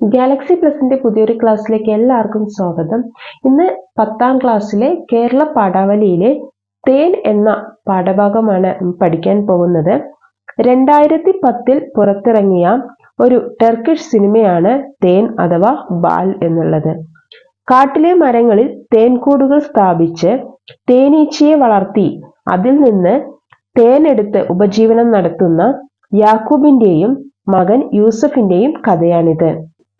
Galaxy പ്ലസിന്റെ പുതിയൊരു ക്ലാസ്സിലേക്ക് എല്ലാവർക്കും സ്വാഗതം. ഇന്ന് പത്താം ക്ലാസ്സിലെ കേരള പാഠാവലിയിലെ തേൻ എന്ന പാഠഭാഗമാണ് പഠിക്കാൻ പോകുന്നത്. രണ്ടായിരത്തി പത്തിൽ പുറത്തിറങ്ങിയ ഒരു ടർക്കിഷ് സിനിമയാണ് തേൻ അഥവാ ബാൽ എന്നുള്ളത്. കാട്ടിലെ മരങ്ങളിൽ തേൻകൂടുകൾ സ്ഥാപിച്ച് തേനീച്ചയെ വളർത്തി അതിൽ നിന്ന് തേനെടുത്ത് ഉപജീവനം നടത്തുന്ന യാക്കൂബിന്റെയും മകൻ യൂസഫിന്റെയും കഥയാണിത്.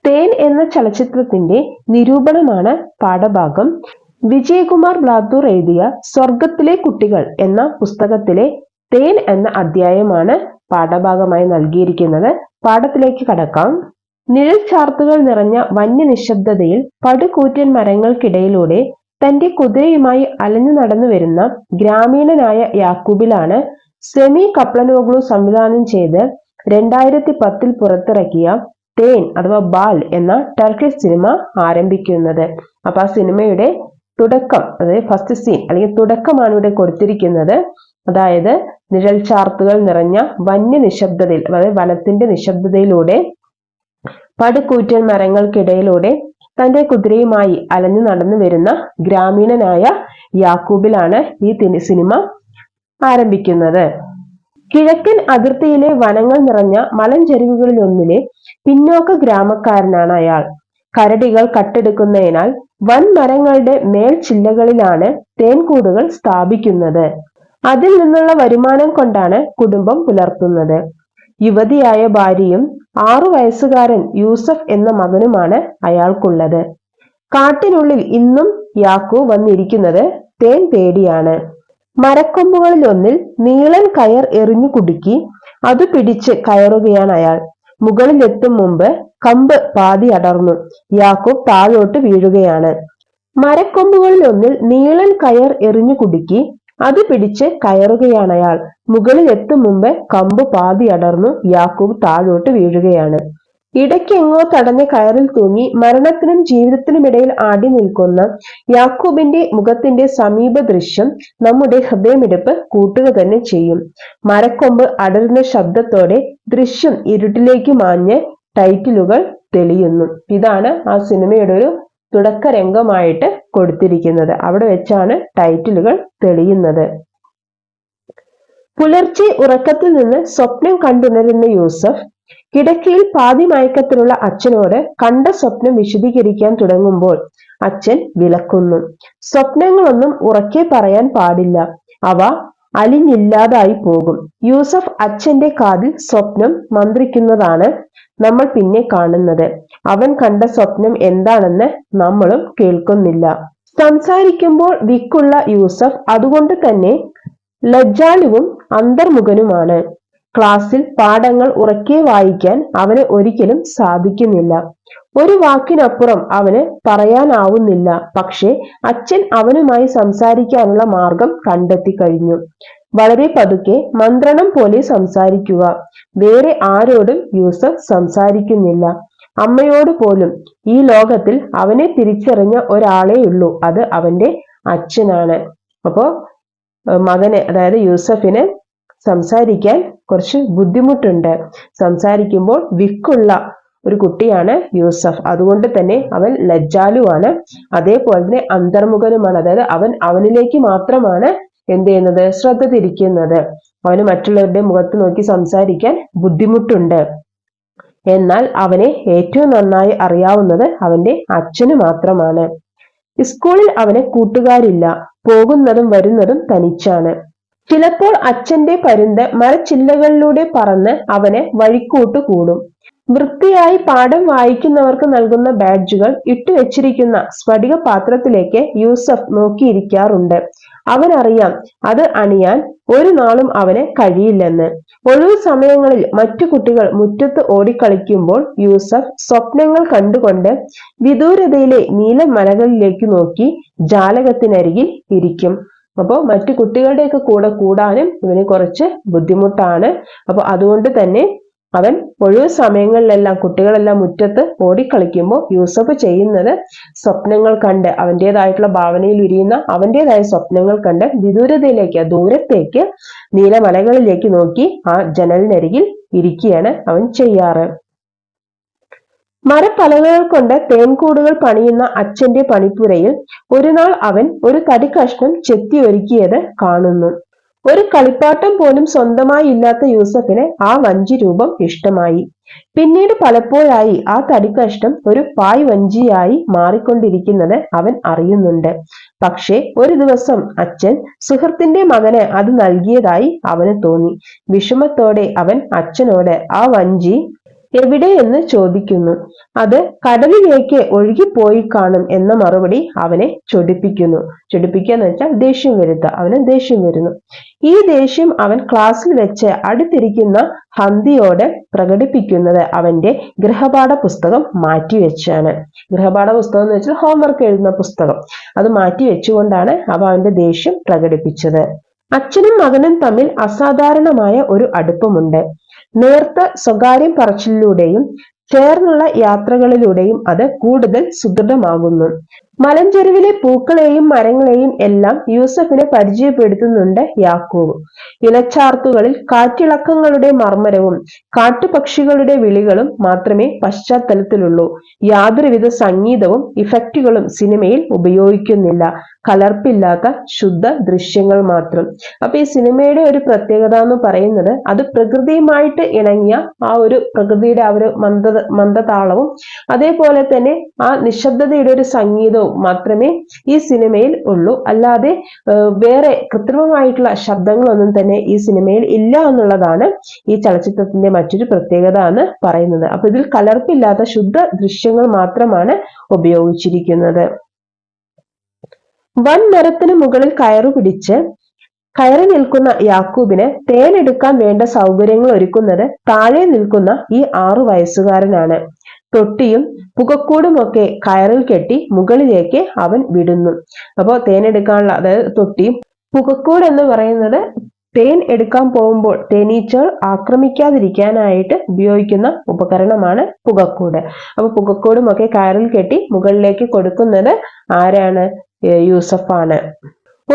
തേൻ എന്ന ചലച്ചിത്രത്തിന്റെ നിരൂപണമാണ് പാഠഭാഗം. വിജയകുമാർ ബ്ലാത്തൂർ എഴുതിയ സ്വർഗത്തിലെ കുട്ടികൾ എന്ന പുസ്തകത്തിലെ തേൻ എന്ന അധ്യായമാണ് പാഠഭാഗമായി നൽകിയിരിക്കുന്നത്. പാഠത്തിലേക്ക് കടക്കാം. നിഴൽ ചാർത്തുകൾ നിറഞ്ഞ വന്യ നിശബ്ദതയിൽ പടുകൂറ്റൻ മരങ്ങൾക്കിടയിലൂടെ തന്റെ കുതിരയുമായി അലഞ്ഞു നടന്നു വരുന്ന ഗ്രാമീണനായ യാക്കൂബിലാണ് സെമി കപ്ലനോഗ്ലു സംവിധാനം ചെയ്ത് രണ്ടായിരത്തി പത്തിൽ പുറത്തിറക്കിയ തേൻ അഥവാ ബാൽ എന്ന ടർക്കിഷ് സിനിമ ആരംഭിക്കുന്നത്. അപ്പൊ ആ സിനിമയുടെ തുടക്കം അതായത് ഫസ്റ്റ് സീൻ അല്ലെങ്കിൽ തുടക്കമാണ് ഇവിടെ കൊടുത്തിരിക്കുന്നത്. അതായത് നിഴൽ ചാർത്തുകൾ നിറഞ്ഞ വന്യ നിശബ്ദതയിൽ അതായത് വനത്തിന്റെ നിശബ്ദതയിലൂടെ പടുകൂറ്റൻ മരങ്ങൾക്കിടയിലൂടെ തന്റെ കുതിരയുമായി അലഞ്ഞു നടന്നു വരുന്ന ഗ്രാമീണനായ യാക്കൂബിലാണ് ഈ സിനിമ ആരംഭിക്കുന്നത്. കിഴക്കൻ അതിർത്തിയിലെ വനങ്ങൾ നിറഞ്ഞ മലഞ്ചെരിവുകളിലൊന്നിലെ പിന്നോക്ക ഗ്രാമക്കാരനാണ് അയാൾ. കരടികൾ കട്ടെടുക്കുന്നതിനാൽ വൻ മരങ്ങളുടെ മേൽ ചില്ലകളിലാണ് തേൻകൂടുകൾ സ്ഥാപിക്കുന്നത്. അതിൽ നിന്നുള്ള വരുമാനം കൊണ്ടാണ് കുടുംബം പുലർത്തുന്നത്. യുവതിയായ ഭാര്യയും ആറു വയസ്സുകാരൻ യൂസഫ് എന്ന മകനുമാണ് അയാൾക്കുള്ളത്. കാട്ടിനുള്ളിൽ ഇന്നും യാക്കു വന്നിരിക്കുന്നത് തേൻ തേടിയാണ് മരക്കൊമ്പുകളിൽ ഒന്നിൽ നീളൻ കയർ എറിഞ്ഞു കുടുക്കി അത് പിടിച്ച് കയറുകയാണ് അയാൾ. മുകളിലെത്തും മുമ്പ് കമ്പ് പാതി അടർന്നു. യാക്കൂബ് താഴോട്ട് വീഴുകയാണ്. മരക്കൊമ്പുകളിൽ ഒന്നിൽ നീളൻ കയർ എറിഞ്ഞു കുടുക്കി അത് പിടിച്ച് കയറുകയാണ് അയാൾ. മുകളിലെത്തും മുമ്പ് കമ്പ് പാതി അടർന്നു യാക്കൂബ് താഴോട്ട് വീഴുകയാണ്. ഇടയ്ക്കെങ്ങോ തടഞ്ഞ കയറിൽ തൂങ്ങി മരണത്തിനും ജീവിതത്തിനും ഇടയിൽ ആടി നിൽക്കുന്ന യാക്കൂബിന്റെ മുഖത്തിന്റെ സമീപ ദൃശ്യം നമ്മുടെ ഹൃദയമെടുപ്പ് കൂട്ടുക തന്നെ ചെയ്യും. മരക്കൊമ്പ് അടരുന്ന ശബ്ദത്തോടെ ദൃശ്യം ഇരുട്ടിലേക്ക് മാഞ്ഞ് ടൈറ്റിലുകൾ തെളിയുന്നു. ഇതാണ് ആ സിനിമയുടെ ഒരു തുടക്ക രംഗമായിട്ട് കൊടുത്തിരിക്കുന്നത്. അവിടെ വെച്ചാണ് ടൈറ്റിലുകൾ തെളിയുന്നത്. പുലർച്ചെ ഉറക്കത്തിൽ നിന്ന് സ്വപ്നം കണ്ടുണരുന്ന യൂസഫ് കിടക്കയിൽ പാതി മയക്കത്തിലുള്ള അച്ഛനോട് കണ്ട സ്വപ്നം വിശദീകരിക്കാൻ തുടങ്ങുമ്പോൾ അച്ഛൻ വിലക്കുന്നു. സ്വപ്നങ്ങളൊന്നും ഉറക്കെ പറയാൻ പാടില്ല. അവ അലിഞ്ഞില്ലാതായി പോകും. യൂസഫ് അച്ഛന്റെ കാതിൽ സ്വപ്നം മന്ത്രിക്കുന്നതാണ് നമ്മൾ പിന്നെ കാണുന്നത്. അവൻ കണ്ട സ്വപ്നം എന്താണെന്ന് നമ്മളും കേൾക്കുന്നില്ല. സംസാരിക്കുമ്പോൾ വിക്കുള്ള യൂസഫ് അതുകൊണ്ട് തന്നെ ലജ്ജാലുവും അന്തർമുഖനുമാണ്. ക്ലാസ്സിൽ പാഠങ്ങൾ ഉറക്കെ വായിക്കാൻ അവന് ഒരിക്കലും സാധിക്കുന്നില്ല. ഒരു വാക്കിനപ്പുറം അവന് പറയാനാവുന്നില്ല. പക്ഷേ അച്ഛൻ അവനുമായി സംസാരിക്കാനുള്ള മാർഗം കണ്ടെത്തി കഴിഞ്ഞു വളരെ പതുക്കെ മന്ത്രണം പോലെ സംസാരിക്കുക. വേറെ ആരോടും യൂസഫ് സംസാരിക്കുന്നില്ല. അമ്മയോട് പോലും ഈ ലോകത്തിൽ അവനെ തിരിച്ചറിഞ്ഞ ഒരാളേ ഉള്ളൂ അത് അവന്റെ അച്ഛനാണ്. അപ്പോ മകന് അതായത് യൂസഫിന് സംസാരിക്കാൻ കുറച്ച് ബുദ്ധിമുട്ടുണ്ട്. സംസാരിക്കുമ്പോൾ വിക്കുള്ള ഒരു കുട്ടിയാണ് യൂസഫ്. അതുകൊണ്ട് തന്നെ അവൻ ലജ്ജാലുവാണ്. അതേപോലെ തന്നെ അന്തർമുഖനുമാണ്. അതായത് അവൻ അവനിലേക്ക് മാത്രമാണ് എന്ത് ചെയ്യുന്നത്? ശ്രദ്ധ തിരിക്കുന്നത്. അവന് മറ്റുള്ളവരുടെ മുഖത്ത് നോക്കി സംസാരിക്കാൻ ബുദ്ധിമുട്ടുണ്ട്. എന്നാൽ അവനെ ഏറ്റവും നന്നായി അറിയാവുന്നത് അവന്റെ അച്ഛന് മാത്രമാണ്. സ്കൂളിൽ അവന് കൂട്ടുകാരില്ല. പോകുന്നതും വരുന്നതും തനിച്ചാണ്. ചിലപ്പോൾ അച്ഛന്റെ പരുന്ത് മരച്ചില്ലകളിലൂടെ പറന്ന് അവനെ വഴിക്കൂട്ട് കൂടും. വൃത്തിയായി പാഠം വായിക്കുന്നവർക്ക് നൽകുന്ന ബാഡ്ജുകൾ ഇട്ടുവെച്ചിരിക്കുന്ന സ്ഫടിക പാത്രത്തിലേക്ക് യൂസഫ് നോക്കിയിരിക്കാറുണ്ട്. അവനറിയാം അത് അണിയാൻ ഒരു നാളും അവന് കഴിയില്ലെന്ന്. ഒഴിവു സമയങ്ങളിൽ മറ്റു കുട്ടികൾ മുറ്റത്ത് ഓടിക്കളിക്കുമ്പോൾ യൂസഫ് സ്വപ്നങ്ങൾ കണ്ടുകൊണ്ട് വിദൂരതയിലെ നീലമലകളിലേക്ക് നോക്കി ജാലകത്തിനരികിൽ ഇരിക്കും. അപ്പോൾ മറ്റു കുട്ടികളുടെയൊക്കെ കൂടെ കൂടാനും ഇവന് കുറച്ച് ബുദ്ധിമുട്ടാണ്. അപ്പോൾ അതുകൊണ്ട് തന്നെ അവൻ ഒഴിവ് സമയങ്ങളിലെല്ലാം കുട്ടികളെല്ലാം മുറ്റത്ത് ഓടിക്കളിക്കുമ്പോൾ യൂസഫ് ചെയ്യുന്നത് സ്വപ്നങ്ങൾ കണ്ട് അവന്റെതായിട്ടുള്ള ഭാവനയിൽ ഉരിയുന്ന അവന്റെതായ സ്വപ്നങ്ങൾ കണ്ട് വിദൂരതയിലേക്ക് ദൂരത്തേക്ക് നീലമലകളിലേക്ക് നോക്കി ആ ജനലിനരികിൽ ഇരിക്കുകയാണ് അവൻ ചെയ്യാറ്. മരപ്പലകകൾ കൊണ്ട് തേൻകൂടുകൾ പണിയുന്ന അച്ഛന്റെ പണിപ്പുരയിൽ ഒരു നാൾ അവൻ ഒരു തടിക്കഷ്ണം ചെത്തി ഒരുക്കിയത് കാണുന്നു. ഒരു കളിപ്പാട്ടം പോലും സ്വന്തമായി ഇല്ലാത്ത യൂസഫിന് ആ വഞ്ചി രൂപം ഇഷ്ടമായി. പിന്നീട് പലപ്പോഴായി ആ തടിക്കഷ്ണം ഒരു പായ് വഞ്ചിയായി മാറിക്കൊണ്ടിരിക്കുന്നത് അവൻ അറിയുന്നുണ്ട്. പക്ഷേ ഒരു ദിവസം അച്ഛൻ സുഹൃത്തിന്റെ മകന് അത് നൽകിയതായി അവന് തോന്നി. വിഷമത്തോടെ അവൻ അച്ഛനോട് ആ വഞ്ചി എവിടെയെന്ന് ചോദിക്കുന്നു. അത് കടലിലേക്ക് ഒഴുകിപ്പോയി കാണും എന്ന മറുപടി അവനെ ചൊടിപ്പിക്കുന്നു. ചൊടിപ്പിക്കുക എന്ന് വെച്ചാൽ ദേഷ്യം വരുത്തുക. അവന് ദേഷ്യം വരുന്നു. ഈ ദേഷ്യം അവൻ ക്ലാസ്സിൽ വെച്ച് അടുത്തിരിക്കുന്ന ഹന്തിയോട് പ്രകടിപ്പിക്കുന്നത് അവന്റെ ഗൃഹപാഠ പുസ്തകം മാറ്റിവെച്ചാണ്. ഗൃഹപാഠ പുസ്തകം എന്ന് വെച്ചാൽ ഹോംവർക്ക് എഴുതുന്ന പുസ്തകം. അത് മാറ്റി വെച്ചുകൊണ്ടാണ് അവ അവന്റെ ദേഷ്യം പ്രകടിപ്പിച്ചത്. അച്ഛനും മകനും തമ്മിൽ അസാധാരണമായ ഒരു അടുപ്പമുണ്ട്. നേർത്ത സ്വകാര്യം പറച്ചിലൂടെയും ചേർന്നുള്ള യാത്രകളിലൂടെയും അത് കൂടുതൽ സുദൃഢമാകുന്നു മലഞ്ചെരുവിലെ പൂക്കളെയും മരങ്ങളെയും എല്ലാം യൂസഫിനെ പരിചയപ്പെടുത്തുന്നുണ്ട് യാക്കൂബ്. ഇലച്ചാർത്തുകളിൽ കാറ്റിളക്കങ്ങളുടെ മർമ്മരവും കാട്ടുപക്ഷികളുടെ വിളികളും മാത്രമേ പശ്ചാത്തലത്തിലുള്ളൂ. യാതൊരുവിധ സംഗീതവും ഇഫക്റ്റുകളും സിനിമയിൽ ഉപയോഗിക്കുന്നില്ല. കലർപ്പില്ലാത്ത ശുദ്ധ ദൃശ്യങ്ങൾ മാത്രം. അപ്പൊ ഈ സിനിമയുടെ ഒരു പ്രത്യേകത എന്ന് പറയുന്നത് അത് പ്രകൃതിയുമായിട്ട് ഇണങ്ങിയ ആ ഒരു പ്രകൃതിയുടെ ആ ഒരു മന്ദ മന്ദതാളവും അതേപോലെ തന്നെ ആ നിശബ്ദതയുടെ ഒരു സംഗീതവും മാത്രമേ ഈ സിനിമയിൽ ഉള്ളൂ. അല്ലാതെ വേറെ കൃത്രിമമായിട്ടുള്ള ശബ്ദങ്ങളൊന്നും തന്നെ ഈ സിനിമയിൽ ഇല്ല എന്നുള്ളതാണ് ഈ ചലച്ചിത്രത്തിന്റെ മറ്റൊരു പ്രത്യേകത എന്ന് പറയുന്നത്. അപ്പൊ ഇതിൽ കലർപ്പില്ലാത്ത ശുദ്ധ ദൃശ്യങ്ങൾ മാത്രമാണ് ഉപയോഗിച്ചിരിക്കുന്നത്. വൻ മരത്തിന് മുകളിൽ കയറു പിടിച്ച് കയറി നിൽക്കുന്ന യാക്കൂബിന് തേനെടുക്കാൻ വേണ്ട സൗകര്യങ്ങൾ ഒരുക്കുന്നത് താഴെ നിൽക്കുന്ന ഈ ആറു വയസ്സുകാരനാണ്. തൊട്ടിയും പുകക്കൂടുമൊക്കെ കയറിൽ കെട്ടി മുകളിലേക്ക് അവൻ വിടുന്നു. അപ്പോൾ തേനെടുക്കാനുള്ള അതായത് തൊട്ടിയും പുകക്കൂട് എന്ന് പറയുന്നത് തേൻ എടുക്കാൻ പോകുമ്പോൾ തേനീച്ചകൾ ആക്രമിക്കാതിരിക്കാനായിട്ട് ഉപയോഗിക്കുന്ന ഉപകരണമാണ് പുകക്കൂട്. അപ്പൊ പുകക്കൂടുമൊക്കെ കയറിൽ കെട്ടി മുകളിലേക്ക് കൊടുക്കുന്നത് ആരാണ്? യൂസഫാണ്.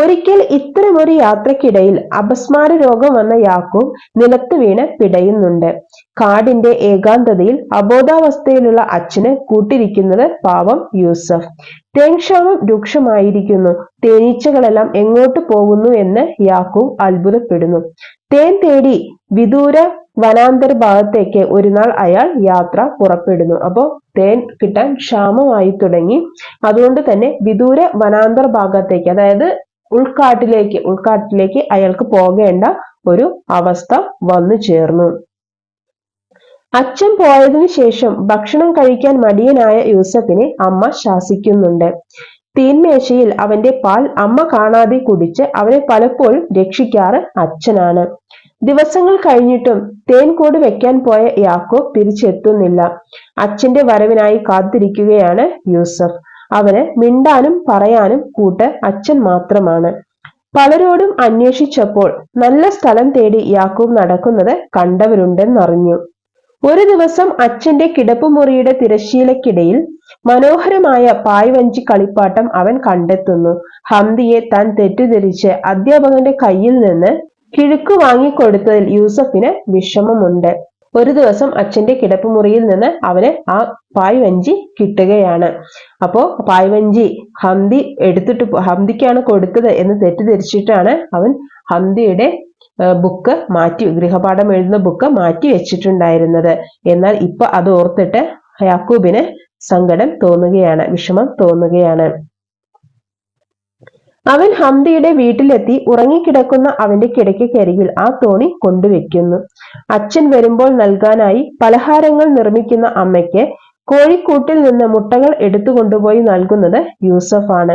ഒരിക്കൽ ഇത്തരമൊരു യാത്രക്കിടയിൽ അപസ്മാര രോഗം വന്ന യാക്കൂബ് നിലത്ത് വീണ് പിടയുന്നുണ്ട്. കാടിന്റെ ഏകാന്തതയിൽ അബോധാവസ്ഥയിലുള്ള അച്ഛന് കൂട്ടിരിക്കുന്നത് പാവം യൂസഫ്. തേൻക്ഷാമം രൂക്ഷമായിരിക്കുന്നു. തേനീച്ചകളെല്ലാം എങ്ങോട്ട് പോകുന്നു എന്ന് യാക്കൂബ് അത്ഭുതപ്പെടുന്നു. തേൻ തേടി വിദൂര വനാന്തര ഭാഗത്തേക്ക് ഒരു നാൾ അയാൾ യാത്ര പുറപ്പെടുന്നു. അപ്പോൾ തേൻ കിട്ടാൻ ക്ഷാമമായി തുടങ്ങി. അതുകൊണ്ട് തന്നെ വിദൂര വനാന്തർ ഭാഗത്തേക്ക് അതായത് ഉൾക്കാട്ടിലേക്ക് ഉൾക്കാട്ടിലേക്ക് അയാൾക്ക് പോകേണ്ട ഒരു അവസ്ഥ വന്നു ചേർന്നു. അച്ഛൻ പോയതിനു ശേഷം ഭക്ഷണം കഴിക്കാൻ മടിയനായ യൂസഫിനെ അമ്മ ശാസിക്കുന്നുണ്ട്. തീന്മേശയിൽ അവന്റെ പാൽ അമ്മ കാണാതെ കുടിച്ച് അവനെ പലപ്പോഴും രക്ഷിക്കാറ് അച്ഛനാണ്. ദിവസങ്ങൾ കഴിഞ്ഞിട്ടും തേൻകൂട് വെക്കാൻ പോയ യാക്കോബ് തിരിച്ചെത്തുന്നില്ല. അച്ഛന്റെ വരവിനായി കാത്തിരിക്കുകയാണ് യൂസഫ്. അവന് മിണ്ടാനും പറയാനും കൂട്ട് അച്ഛൻ മാത്രമാണ്. പലരോടും അന്വേഷിച്ചപ്പോൾ നല്ല സ്ഥലം തേടി യാക്കൂബ് നടക്കുന്നത് കണ്ടവരുണ്ടെന്നറിഞ്ഞു. ഒരു ദിവസം അച്ഛന്റെ കിടപ്പുമുറിയുടെ തിരശ്ശീലക്കിടയിൽ മനോഹരമായ പായ്വഞ്ചി കളിപ്പാട്ടം അവൻ കണ്ടെത്തുന്നു. ഹംദിയെ താൻ തെറ്റിദ്ധരിച്ച് അധ്യാപകന്റെ കയ്യിൽ നിന്ന് കിഴുക്കു വാങ്ങിക്കൊടുത്തതിൽ യൂസഫിന് വിഷമമുണ്ട്. ഒരു ദിവസം അച്ഛന്റെ കിടപ്പുമുറിയിൽ നിന്ന് അവന് ആ പായ്വഞ്ചി കിട്ടുകയാണ്. അപ്പോ പായ്വഞ്ചി ഹന്തി എടുത്തിട്ട് ഹന്തിക്കാണ് കൊടുത്തത് എന്ന് തെറ്റിദ്ധരിച്ചിട്ടാണ് അവൻ ഹന്തിയുടെ ബുക്ക് മാറ്റി ഗൃഹപാഠം എഴുതുന്ന ബുക്ക് മാറ്റി വെച്ചിട്ടുണ്ടായിരുന്നത്. എന്നാൽ ഇപ്പൊ അത് ഓർത്തിട്ട് യാക്കൂബിന് സങ്കടം തോന്നുകയാണ് വിഷമം തോന്നുകയാണ്. അവൻ ഹംദിയുടെ വീട്ടിലെത്തി ഉറങ്ങിക്കിടക്കുന്ന അവന്റെ കിടക്കയ്ക്കരികിൽ ആ തോണി കൊണ്ടുവെക്കുന്നു അച്ഛൻ വരുമ്പോൾ നൽകാനായി പലഹാരങ്ങൾ നിർമ്മിക്കുന്ന അമ്മയ്ക്ക് കോഴിക്കൂട്ടിൽ നിന്ന് മുട്ടകൾ എടുത്തു കൊണ്ടുപോയി നൽകുന്നത് യൂസഫാണ്.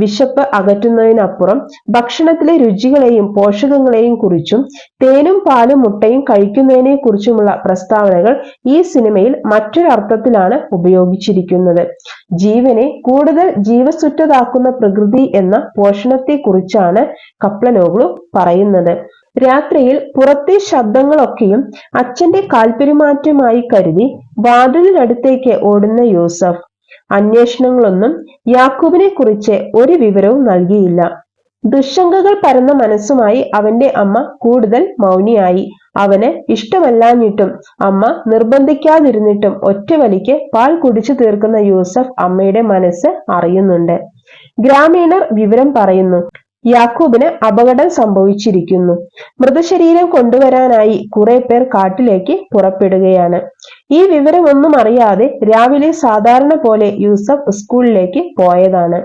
വിശപ്പ് അകറ്റുന്നതിനപ്പുറം ഭക്ഷണത്തിലെ രുചികളെയും പോഷകങ്ങളെയും കുറിച്ചും തേനും പാലും മുട്ടയും കഴിക്കുന്നതിനെ കുറിച്ചുമുള്ള പ്രസ്താവനകൾ ഈ സിനിമയിൽ മറ്റൊരർത്ഥത്തിലാണ് ഉപയോഗിച്ചിരിക്കുന്നത്. ജീവനെ കൂടുതൽ ജീവസുറ്റതാക്കുന്ന പ്രകൃതി എന്ന പോഷണത്തെക്കുറിച്ചാണ് കപ്ലനോഗ്ലു പറയുന്നത്. രാത്രിയിൽ പുറത്തെ ശബ്ദങ്ങളൊക്കെയും അച്ഛന്റെ കാൽപെരുമാറ്റമായി കരുതി വാതിലിനടുത്തേക്ക് ഓടുന്ന യൂസഫ്. അന്വേഷണങ്ങളൊന്നും യാക്കൂബിനെ കുറിച്ച് ഒരു വിവരവും നൽകിയില്ല. ദുശങ്കകൾ പരന്ന മനസ്സുമായി അവന്റെ അമ്മ കൂടുതൽ മൗനിയായി. അവന് ഇഷ്ടമല്ലാഞ്ഞിട്ടും അമ്മ നിർബന്ധിക്കാതിരുന്നിട്ടും ഒറ്റവലിക്ക് പാൽ കുടിച്ചു തീർക്കുന്ന യൂസഫ് അമ്മയുടെ മനസ്സ് അറിയുന്നുണ്ട്. ഗ്രാമീണർ വിവരം പറയുന്നു യാക്കൂബിന് അപകടം സംഭവിച്ചിരിക്കുന്നു. മൃതശരീരം കൊണ്ടുവരാനായി കുറെ പേർ കാട്ടിലേക്ക് പുറപ്പെടുകയാണ്. ഈ വിവരമൊന്നും അറിയാതെ രാവിലെ സാധാരണ പോലെ യൂസഫ് സ്കൂളിലേക്ക് പോയതാണ്.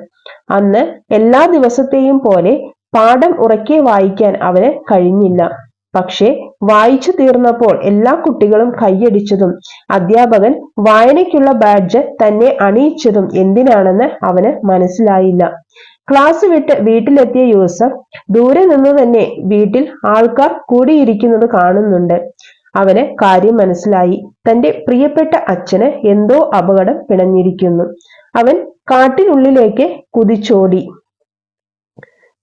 അന്ന് എല്ലാ ദിവസത്തെയും പോലെ പാഠം ഉറക്കെ വായിക്കാൻ അവന് കഴിഞ്ഞില്ല. പക്ഷേ വായിച്ചു തീർന്നപ്പോൾ എല്ലാ കുട്ടികളും കൈയടിച്ചതും അധ്യാപകൻ വായനയ്ക്കുള്ള ബാഡ്ജ് തന്നെ അണിയിച്ചതും എന്തിനാണെന്ന് അവന് മനസ്സിലായില്ല. ക്ലാസ് വിട്ട് വീട്ടിലെത്തിയ യൂസഫ് ദൂരെ നിന്ന് തന്നെ വീട്ടിൽ ആൾക്കാർ കൂടിയിരിക്കുന്നത് കാണുന്നുണ്ട്. അവന് കാര്യം മനസ്സിലായി. തന്റെ പ്രിയപ്പെട്ട അച്ഛന് എന്തോ അപകടം പിണഞ്ഞിരിക്കുന്നു. അവൻ കാട്ടിനുള്ളിലേക്ക് കുതിച്ചോടി.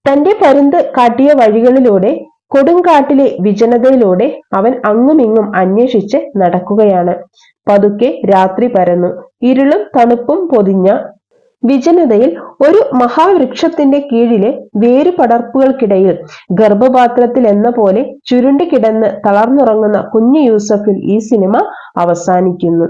തന്റെ പരുന്ത് കാട്ടിയ വഴികളിലൂടെ കൊടുങ്കാട്ടിലെ വിജനതയിലൂടെ അവൻ അങ്ങുമിങ്ങും അന്വേഷിച്ച് നടക്കുകയാണ്. പതുക്കെ രാത്രി പരന്നു. ഇരുളും തണുപ്പും പൊതിഞ്ഞ വിജനതയിൽ ഒരു മഹാവൃക്ഷത്തിന്റെ കീഴിലെ വേരുപടർപ്പുകൾക്കിടയിൽ ഗർഭപാത്രത്തിൽ എന്ന പോലെ ചുരുണ്ടി കിടന്ന് തളർന്നുറങ്ങുന്ന കുഞ്ഞു യൂസഫിൽ ഈ സിനിമ അവസാനിക്കുന്നു.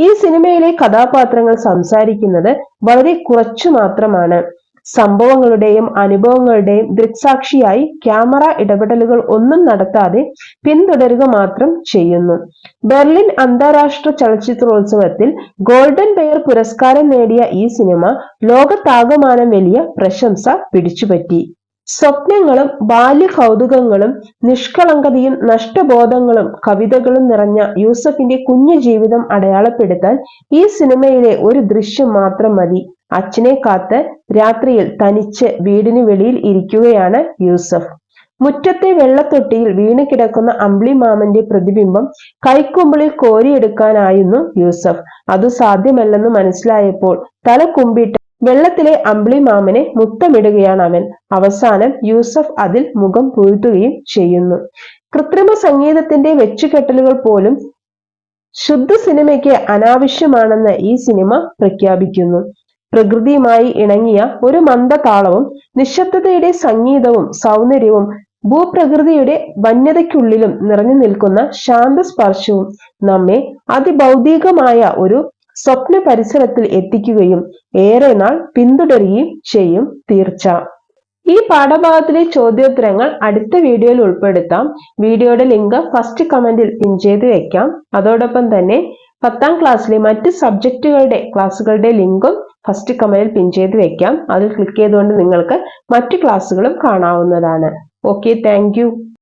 ഈ സിനിമയിലെ കഥാപാത്രങ്ങൾ സംസാരിക്കുന്നത് വളരെ കുറച്ചു മാത്രമാണ്. സംഭവങ്ങളുടെയും അനുഭവങ്ങളുടെയും ദൃക്സാക്ഷിയായി ക്യാമറ ഇടപെടലുകൾ ഒന്നും നടത്താതെ പിന്തുടരുക മാത്രം ചെയ്യുന്നു. ബെർലിൻ അന്താരാഷ്ട്ര ചലച്ചിത്രോത്സവത്തിൽ ഗോൾഡൻ ബെയർ പുരസ്കാരം നേടിയ ഈ സിനിമ ലോകത്താകമാനം വലിയ പ്രശംസ പിടിച്ചുപറ്റി. സ്വപ്നങ്ങളും ബാല്യ കൗതുകങ്ങളും നിഷ്കളങ്കതയും നഷ്ടബോധങ്ങളും കവിതകളും നിറഞ്ഞ യൂസഫിന്റെ കുഞ്ഞു ജീവിതം അടയാളപ്പെടുത്താൻ ഈ സിനിമയിലെ ഒരു ദൃശ്യം മാത്രം മതി. അച്ഛനെ കാത്ത് രാത്രിയിൽ തനിച്ച് വീടിന് വെളിയിൽ ഇരിക്കുകയാണ് യൂസഫ്. മുറ്റത്തെ വെള്ളത്തൊട്ടിയിൽ വീണ് കിടക്കുന്ന അമ്പിളി മാമന്റെ പ്രതിബിംബം കൈക്കുമ്പിളിൽ കോരിയെടുക്കാനായിരുന്നു യൂസഫ്. അത് സാധ്യമല്ലെന്ന് മനസ്സിലായപ്പോൾ തല കുമ്പിട്ട് വെള്ളത്തിലെ അമ്പിളി മാമനെ മുത്തമിടുകയാണ് അവൻ. അവസാനം യൂസഫ് അതിൽ മുഖം പൂഴ്ത്തുകയും ചെയ്യുന്നു. കൃത്രിമ സംഗീതത്തിന്റെ വെച്ചുകെട്ടലുകൾ പോലും ശുദ്ധ സിനിമയ്ക്ക് അനാവശ്യമാണെന്ന് ഈ സിനിമ പ്രഖ്യാപിക്കുന്നു. പ്രകൃതിയുമായി ഇണങ്ങിയ ഒരു മന്ദതാളവും നിശബ്ദതയുടെ സംഗീതവും സൗന്ദര്യവും ഭൂപ്രകൃതിയുടെ വന്യതയ്ക്കുള്ളിലും നിറഞ്ഞു നിൽക്കുന്ന ശാന്തസ്പർശവും നമ്മെ അതിഭൗതികമായ ഒരു സ്വപ്ന പരിസരത്തിൽ എത്തിക്കുകയും ഏറെ നാൾ പിന്തുടരുകയും ചെയ്യും തീർച്ച. ഈ പാഠഭാഗത്തിലെ ചോദ്യോത്തരങ്ങൾ അടുത്ത വീഡിയോയിൽ ഉൾപ്പെടുത്താം. വീഡിയോയുടെ ലിങ്ക് ഫസ്റ്റ് കമന്റിൽ പിൻ ചെയ്ത് വെക്കാം. അതോടൊപ്പം തന്നെ പത്താം ക്ലാസ്സിലെ മറ്റ് സബ്ജക്റ്റുകളുടെ ക്ലാസ്സുകളുടെ ലിങ്കും ഫസ്റ്റ് കമന്റിൽ പിൻ ചെയ്ത് വെക്കാം. അതിൽ ക്ലിക്ക് ചെയ്തുകൊണ്ട് നിങ്ങൾക്ക് മറ്റ് ക്ലാസ്സുകളും കാണാവുന്നതാണ്. Okay thank